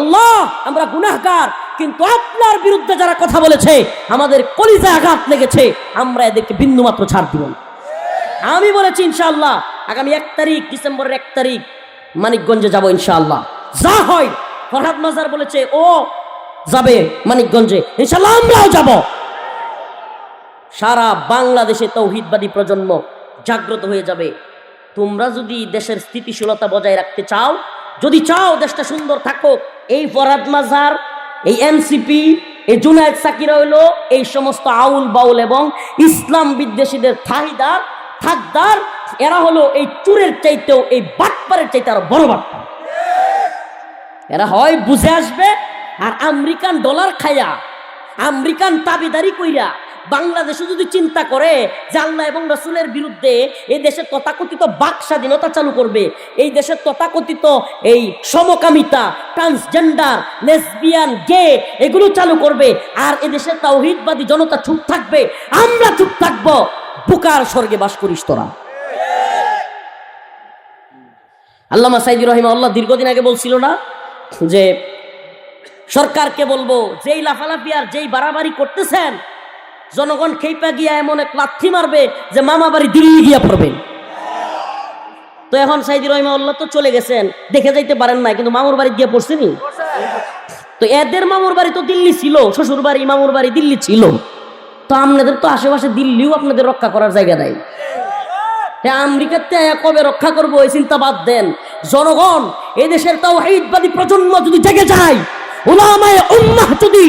আল্লাহ, আমরা গুনাহগার। কিন্তু আপনার বিরুদ্ধে যারা কথা বলেছে, আমাদের কলিজা আঘাত লেগেছে, আমরা এদেরকে বিন্দু মাত্র ছাড় দিব আমি বলেছি, ইনশাআল্লাহ, আগামী এক তারিখ, ডিসেম্বরের এক তারিখ, মানিকগঞ্জে যাব, ইনশাআল্লাহ। যা হয়, ফরহাদ মাজার বলেছে, ও যাবে মানিকগঞ্জে, ইনশাআল্লাহ আমরাও যাব। সারা বাংলাদেশে তৌহিদবাদী প্রজন্ম জাগ্রত হয়ে যাবে। তোমরা যদি দেশের স্থিতিশীলতা বজায় রাখতে চাও যদি চাও দেশটা সুন্দর থাকুক এই ফরহাদ মাজার, এই এনসিপি এই জুনায়দ সাকিরা হইল এই সমস্ত আউল বাউল এবং ইসলাম বিদ্বেষীদের থাহিদার থাকদার। এরা হলো এই চুরের চাইতেও, এই বাটপারের চাইতে আরও বড় বাটপার। এরা হয় বুঝে আসবে, আর আমেরিকান ডলার খায়া, আমেরিকান তাবিদারি কইরা বাংলাদেশে যদি চিন্তা করে যে আল্লাহ এবং রসুলের বিরুদ্ধে এই দেশের তথাকথিত বাক স্বাধীনতা চালু করবে, এই দেশের তথাকথিত এই সমকামিতা ট্রান্সজেন্ডার লেসবিয়ান গে এগুলো চালু করবে আর এ দেশের তাওহিদবাদী জনতা চুপ থাকবে। আমরা চুপ থাকব, বুকার স্বর্গে বাস করিস তোরা। আল্লামা সাইদুর রহিমা আল্লাহ দীর্ঘদিন আগে বলছিল না যে, সরকারকে বলব, যেই লাফালাফি আর যেই বাড়াবাড়ি করতেছেন জনগণ খেপা গিয়া এমন এক লাথি মারবে যে মামা বাড়ি দিল্লি গিয়া পড়বেন। তো এখন সাইদি রহিমা আল্লাহ তো চলে গেছেন, দেখে যাইতে পারেন না কিন্তু মামুর বাড়ি গিয়ে পড়ছেনি তো এদের মামুর বাড়ি তো দিল্লি ছিল, শ্বশুর বাড়ি, মামুর বাড়ি দিল্লি ছিল। তো আপনাদের তো আশেপাশে দিল্লিও আপনাদের রক্ষা করার জায়গা নাই। আমেরিকাতে কবে রক্ষা করব, এই চিন্তা বাদ দেন। জনগণ এই দেশের তাও হিদবাদী প্রজন্ম যদি জেগে যায় ওলামায় উম্মাহ যদি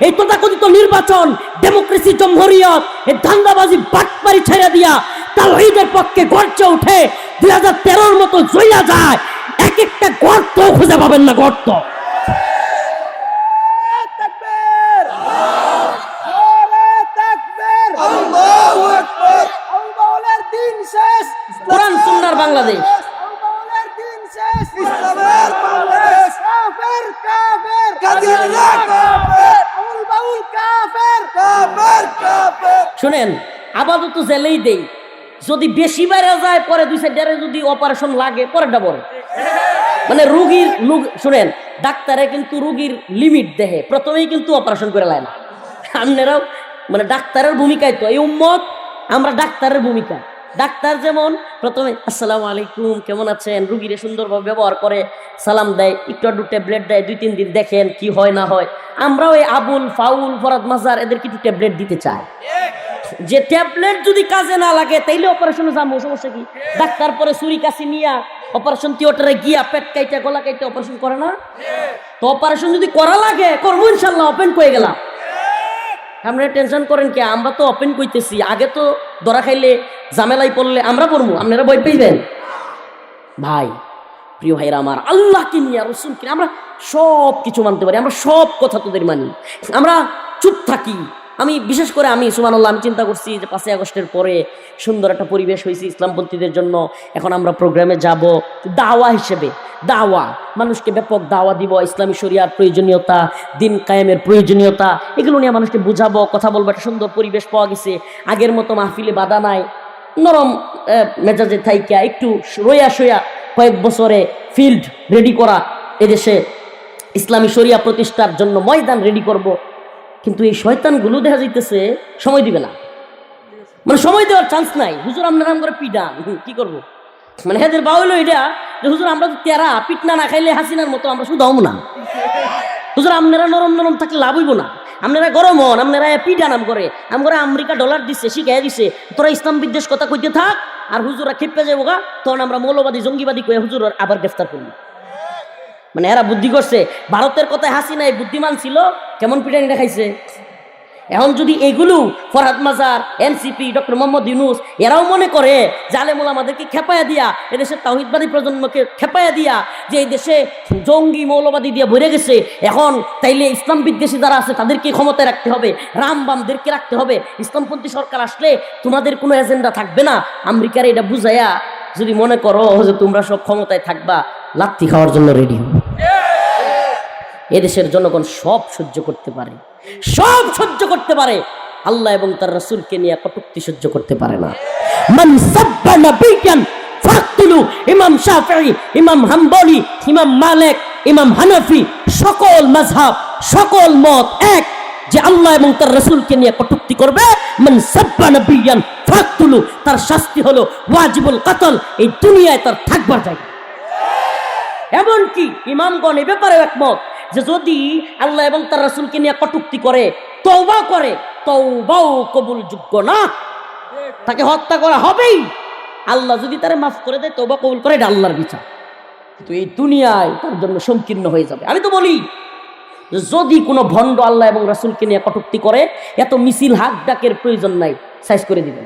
এই তথাকথিত নির্বাচন ডেমোক্রেসি জমহরিয়ত, এই দাঙ্গাবাজি বাটপারি ছেড়ে দিয়া তাওহীদের পক্ষে গর্জে উঠে দুই হাজার তেরোর মতো জইয়া যায়, এক একটা গর্ত খুঁজে পাবেন না গর্ত তাকবীর নারে তাকবীর আল্লাহু আকবার আউলার দিন শেষ কোরআন সুন্নাহর বাংলাদেশ আউলার দিন শেষ ইসলামের বাংলাদেশ কাফের কাফের কাদিয়ানা কাফের আউল বাউল কাফের কাফের কাফের শুনেন, আপাতত জেলেই দেই। যদি বেশি বাইরে যায়, পরে দুই সাইডে যদি অপারেশন লাগে পরে মানে রুগীর শুনেন, ডাক্তারে কিন্তু রুগীর লিমিট দেহে প্রথমেই কিন্তু অপারেশন করে লায় না। আপনারাও মানে ডাক্তারের ভূমিকায় তো, এই উম্মত, আমরা ডাক্তারের ভূমিকা। ডাক্তার যেমন, প্রথমে, আসসালামু আলাইকুম, কেমন আছেন? রুগীরে সুন্দরভাবে ব্যবহার করে, সালাম দেয়, একটু একটু ট্যাবলেট দেয়, দুই, তিন দিন দেখেন কি হয় না হয়। আমরাও এই আবুল ফাউল ফরাদ মাজার এদের কিছু ট্যাবলেট দিতে চাই। যে ট্যাবলেট যদি কাজে না লাগে, তাইলে অপারেশনে যাব সমস্যা কি? ডাক্তার পরে চুরি কাশি নিয়া অপারেশন থিয়েটারে গিয়া পেট কাইটা, গলা কাইটা অপারেশন করে না? তো অপারেশন যদি করা লাগে, করব ইনশাল্লাহ ওপেন করে গেলাম। আপনারা টেনশন করেন কি, আমরা তো ওপেন কইতেছি। আগে তো ধরা খাইলে ঝামেলাই পড়লে আমরা পড়ব আপনারা বই পেয়েবেন ভাই, প্রিয় ভাইরা আমার, আল্লাহকে নিয়ে রসুল কিনে আমরা সব কিছু মানতে পারি, আমরা সব কথা তোদের মানি। আমরা চুপ থাকি। আমি, বিশেষ করে আমি সুমান আল্লাহ আমি চিন্তা করছি যে পাঁচই আগস্টের পরে সুন্দর একটা পরিবেশ হয়েছে ইসলামপন্থীদের জন্য। এখন আমরা প্রোগ্রামে যাব দাওয়া হিসেবে। দাওয়া, মানুষকে ব্যাপক দাওয়া দিব, ইসলামী শরিয়ার প্রয়োজনীয়তা, দিন কায়েমের প্রয়োজনীয়তা, এগুলো নিয়ে মানুষকে বুঝাবো, কথা বলব, একটা সুন্দর পরিবেশ পাওয়া গেছে। আগের মতো মাহফিলে বাধা নাই। নরম মেজাজে থাইকা, একটু রইয়া সইয়া কয়েক বছরে ফিল্ড রেডি করা, এদেশে ইসলামী শরিয়া প্রতিষ্ঠার জন্য ময়দান রেডি করব। কিন্তু এই শয়তানগুলো দেখা যাইতেছে সময় দিবে না। মানে সময় দেওয়ার চান্স নাই। হুজুর আপনারা করে পিডান কি করব? মানে হেদের বাউল এটা যে হুজুর আমরা তো তেরা, পিটনা না খাইলে হাসিনার মতো আমরা শুধু না। হুজুর, আপনারা নরম নরম থাকলে লাভ হইব না। আপনারা গরম হন, আপনারা পিঠা নাম করে। আম করে আমেরিকা ডলার দিচ্ছে শিখাই দিছে। তোরা ইসলাম বিদ্বেষ কথা কইতে থাক, আর হুজুরা খেপে যাব গা। তখন আমরা মৌলবাদী, জঙ্গিবাদী কয়ে হুজুর আবার গ্রেফতার করব। মানে এরা বুদ্ধি করছে, ভারতের কথায় হাসি নাই বুদ্ধিমান ছিল, কেমন পিটানি দেখাইছে? এখন যদি এগুলো ফরহাদ মাজার, এনসিপি, ডক্টর মোহাম্মদ ইউনুস, এরাও মনে করে, জালেমুল আমাদেরকে খেপায়া দিয়া, এদেশের তাহিদবাদী প্রজন্মকে খেপায়া দিয়া, যে এই দেশে জঙ্গি মৌলবাদী দিয়ে ভরে গেছে, এখন তাইলে ইসলাম বিদ্বেষী যারা আছে, তাদেরকে ক্ষমতায় রাখতে হবে, রাম বামদেরকে রাখতে হবে। ইসলামপন্থী সরকার আসলে তোমাদের কোনো এজেন্ডা থাকবে না। আমেরিকার এটা বুঝাইয়া যদি মনে করো যে তোমরা সব ক্ষমতায় থাকবা, লাত্তি খাওয়ার জন্য রেডি এদেশের জনগণ সব সহ্য করতে পারে। সব সহ্য করতে পারে। আল্লাহ এবং তার রসুলকে নিয়ে কটুক্তি সহ্য করতে পারে না। ইমাম ইমাম ইমাম মালিক, ইমাম সকল সকল মত এক যে আল্লাহ এবং তার রসুলকে নিয়ে করবে। তার শাস্তি হলো ওয়াজিবুল কতল, এই দুনিয়ায় তার থাকবার জায়গা। এমনকি ইমামগণ এ ব্যাপারে একমত যে যদি আল্লাহ এবং তার রাসুলকে নিয়ে কটুক্তি করে তৌবা করে তওবাও কবুল যোগ্য না। তাকে হত্যা করা হবেই। আল্লাহ যদি তারে মাফ করে দেয় তৌবা কবুল করে এটা আল্লাহর বিচার। কিন্তু এই দুনিয়ায় তার জন্য সংকীর্ণ হয়ে যাবে। আমি তো বলি যে যদি কোনো ভণ্ড আল্লাহ এবং রাসুলকে নিয়ে কটুক্তি করে এত মিছিল হাক ডাকের প্রয়োজন নাই সাইজ করে দিবেন।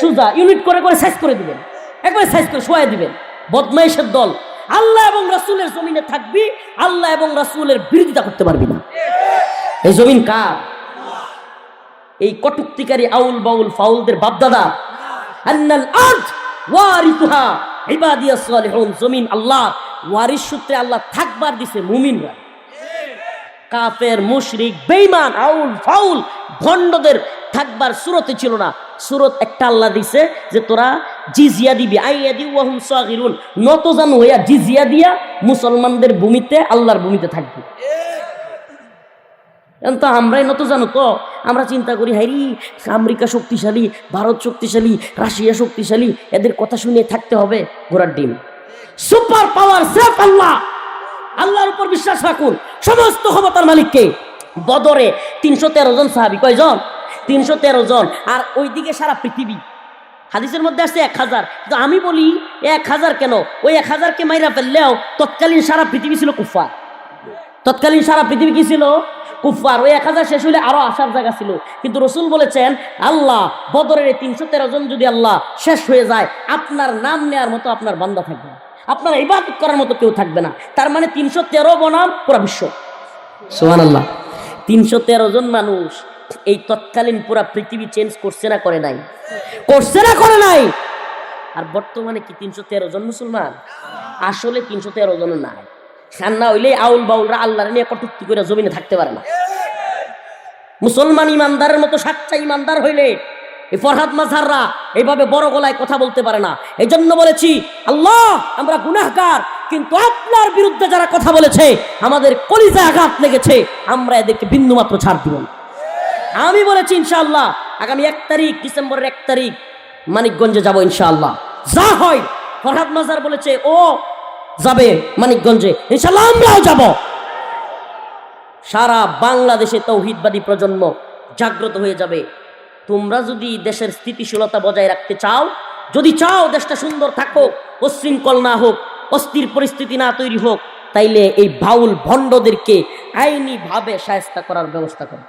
সুজা ইউনিট করে করে সাইজ করে দিবেন। একবারে সাইজ করে শোয়াই দিবেন। বদমাইশের দল আল্লাহ এবং রাসূলের জমিনে থাকবি, আল্লাহ এবং রাসূলের বিরোধিতা করতে পারবি না। এই জমিন কার? এই কটুক্তিকারী আউল বাউল ফাউলদের বাপদাদা। জমিন আল্লাহ। সূত্রে আল্লাহ থাকবার কাফের, মুশরিক আউল ফাউল, ভণ্ডদের থাকবার সুরতে ছিল না। সুরত একটা আল্লাহ দিছে যে তোরা জিজিয়া দিবি। আইয়া দি ওয়াহুম হইয়া জিজিয়া দিয়া মুসলমানদের ভূমিতে আল্লাহর ভূমিতে থাকবি। তো আমরাই নত জানো তো। আমরা চিন্তা করি, হাইরি, আমেরিকা শক্তিশালী, ভারত শক্তিশালী, রাশিয়া শক্তিশালী, এদের কথা শুনে থাকতে হবে ঘোড়ার ডিম। সুপার পাওয়ার, সেফ আল্লাহ। আল্লাহর উপর বিশ্বাস রাখুন। সমস্ত ক্ষমতার মালিককে। বদরে তিনশো তেরো জন সাহাবি। কয়জন? তিনশো তেরো জন। আর ওইদিকে সারা পৃথিবী। হাদিসের মধ্যে আসছে এক হাজার। কিন্তু আমি বলি, এক হাজার কেন? ওই এক হাজারকে মাইরা ফেললেও তৎকালীন সারা পৃথিবী ছিল কুফার তৎকালীন সারা পৃথিবী কি ছিল? কুফার ওই এক হাজার শেষ হলে আরও আসার জায়গা ছিল। কিন্তু রসুল বলেছেন, আল্লাহ বদরের তিনশো তেরো জন যদি আল্লাহ শেষ হয়ে যায়, আপনার নাম নেওয়ার মতো আপনার বান্দা থাকবে আপনার ইবাদত করার মতো কেউ থাকবে না। তার মানে তিনশো তেরো বনাম পুরা বিশ্ব। সোহান আল্লাহ তিনশো তেরো জন মানুষ এই তৎকালীন পুরা পৃথিবী চেঞ্জ করছে না, করে নাই। করছে না, করে নাই। আর বর্তমানে কি তিনশো তেরো জন মুসলমান? আসলে তিনশো তেরো জন নাই। খান্না হইলে আউল বাউলরা আল্লাহর নিয়ে কটুক্তি করে জমিনে থাকতে পারে না। মুসলমান ইমানদারের মতো সাচ্চা ইমানদার হইলে এই ফরহাদ মাঝাররা এইভাবে বড় গলায় কথা বলতে পারে না। এই জন্য বলেছি, আল্লাহ, আমরা গুনাহগার, কিন্তু আপনার বিরুদ্ধে যারা কথা বলেছে, আমাদের কলিজা আঘাত লেগেছে, আমরা এদেরকে বিন্দু মাত্র ছাড় দিব না। আমি বলেছি ইনশাআল্লাহ, আগামী এক তারিখ, ডিসেম্বরের এক তারিখ, মানিকগঞ্জে যাব ইনশাআল্লাহ। যা হয়, ফরহাদ মাজার বলেছে, ও যাবে মানিকগঞ্জে, ইনশাআল্লাহ আমরাও যাব। সারা বাংলাদেশে তৌহিদবাদী প্রজন্ম জাগ্রত হয়ে যাবে। তোমরা যদি দেশের স্থিতিশীলতা বজায় রাখতে চাও, যদি চাও দেশটা সুন্দর থাকুক, অশৃঙ্খল না হোক, অস্থির পরিস্থিতি না তৈরি হোক, তাইলে এই ভাউল ভণ্ডদেরকে আইনিভাবে সায়স্তা করার ব্যবস্থা করো।